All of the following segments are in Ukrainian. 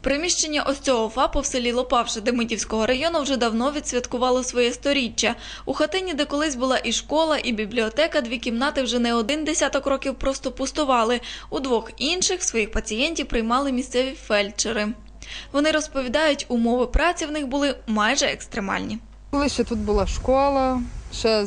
Приміщення ось цього ФАПу в селі Лопавше Демидівського району вже давно відсвяткувало своє сторіччя. У хатині, де колись була і школа, і бібліотека, дві кімнати вже не один десяток років просто пустували. У двох інших своїх пацієнтів приймали місцеві фельдшери. Вони розповідають, умови праці в них були майже екстремальні. Коли ще тут була школа, ще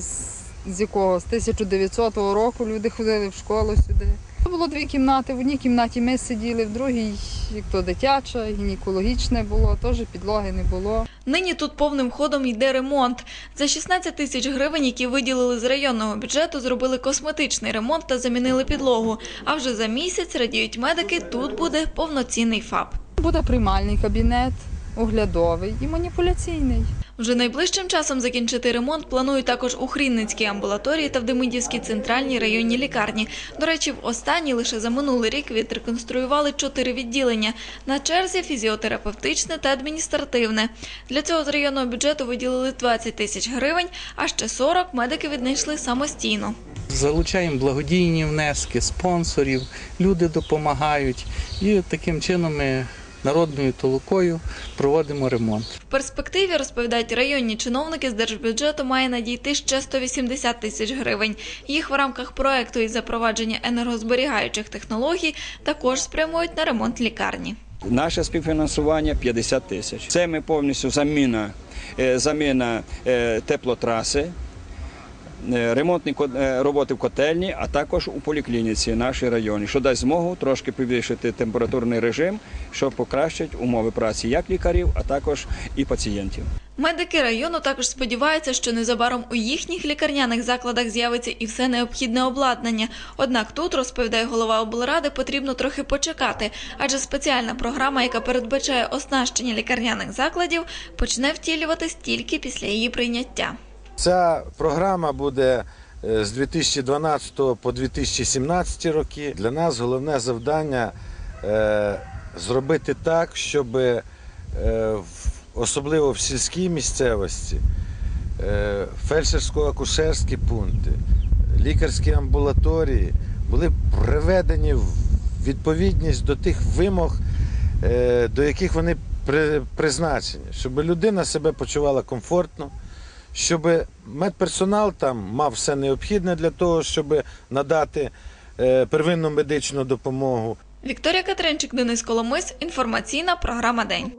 з якого з 1900 року люди ходили в школу сюди. Було дві кімнати. В одній кімнаті ми сиділи, в другій, як то дитяча, гінекологічне було, теж підлоги не було. Нині тут повним ходом йде ремонт. За 16 тисяч гривень, які виділили з районного бюджету, зробили косметичний ремонт та замінили підлогу. А вже за місяць, радіють медики, тут буде повноцінний ФАП. Буде приймальний кабінет, оглядовий і маніпуляційний. Вже найближчим часом закінчити ремонт планують також у Хрінницькій амбулаторії та в Демидівській центральній районній лікарні. До речі, в останній лише за минулий рік відреконструювали чотири відділення. На черзі фізіотерапевтичне та адміністративне. Для цього з районного бюджету виділили 20 тисяч гривень, а ще 40 медики віднайшли самостійно. Залучаємо благодійні внески, спонсорів, люди допомагають. І таким чином ми народною толокою проводимо ремонт. В перспективі, розповідають районні чиновники, з держбюджету має надійти ще 180 тисяч гривень. Їх в рамках проекту із запровадження енергозберігаючих технологій також спрямують на ремонт лікарні. Наше співфінансування 50 тисяч. Це ми повністю заміна, е, заміна е, теплотраси, ремонтні ко- е, роботи в котельні, а також у поліклініці нашій районі, що дасть змогу трошки підвищити температурний режим, що покращить умови праці як лікарів, а також і пацієнтів. Медики району також сподіваються, що незабаром у їхніх лікарняних закладах з'явиться і все необхідне обладнання. Однак тут, розповідає голова облради, потрібно трохи почекати, адже спеціальна програма, яка передбачає оснащення лікарняних закладів, почне втілюватись тільки після її прийняття. Ця програма буде е, з 2012 по 2017 роки. Для нас головне завдання е, зробити так, щоб е, особливо в сільській місцевості фельдшерсько-акушерські пункти, лікарські амбулаторії були приведені в відповідність до тих вимог, до яких вони при- призначені, щоб людина себе почувала комфортно щоб медперсонал там мав все необхідне для того, щоб надати е, первинну медичну допомогу. Вікторія Катеринчик, Денис Коломис, інформаційна програма День.